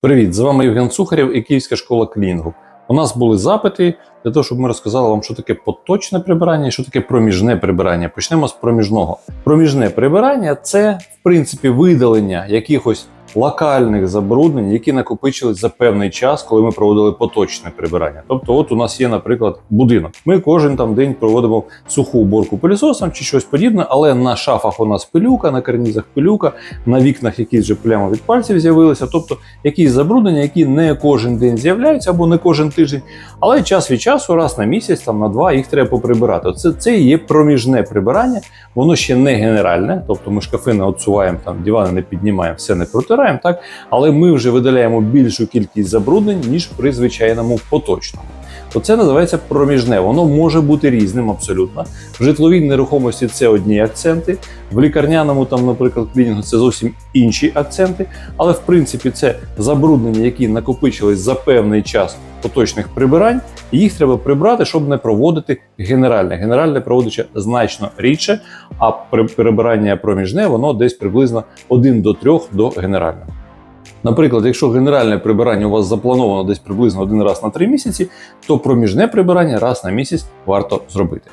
Привіт, з вами Євген Сухарєв і Київська школа клінінгу. У нас були запити для того, щоб ми розказали вам, що таке поточне прибирання і що таке проміжне прибирання. Почнемо з проміжного. Проміжне прибирання це, в принципі, видалення якихось локальних забруднень, які накопичились за певний час, коли ми проводили поточне прибирання. Тобто, от у нас є, наприклад, будинок. Ми кожен там день проводимо суху уборку пилісосом чи щось подібне, але на шафах у нас пилюка, на карнізах пилюка, на вікнах якісь вже плями від пальців з'явилися. Тобто якісь забруднення, які не кожен день з'являються або не кожен тиждень, але час від часу, раз на місяць, там на два, їх треба поприбирати. Це, це є проміжне прибирання, воно ще не генеральне, тобто ми шкафи не отсуваємо, там дивани не піднімаємо, все не протираємо, так але ми вже видаляємо більшу кількість забруднень, ніж при звичайному поточному. То це називається проміжне. Воно може бути різним абсолютно. В житловій нерухомості це одні акценти, в лікарняному, там, наприклад, клінінгу це зовсім інші акценти. Але в принципі це забруднення, які накопичились за певний час поточних прибирань, і їх треба прибрати, щоб не проводити генеральне. Генеральне проводиться значно рідше, а при- прибирання проміжне воно десь приблизно 1 до 3 до генерального. Наприклад, якщо генеральне прибирання у вас заплановано десь приблизно один раз на три місяці, то проміжне прибирання раз на місяць варто зробити.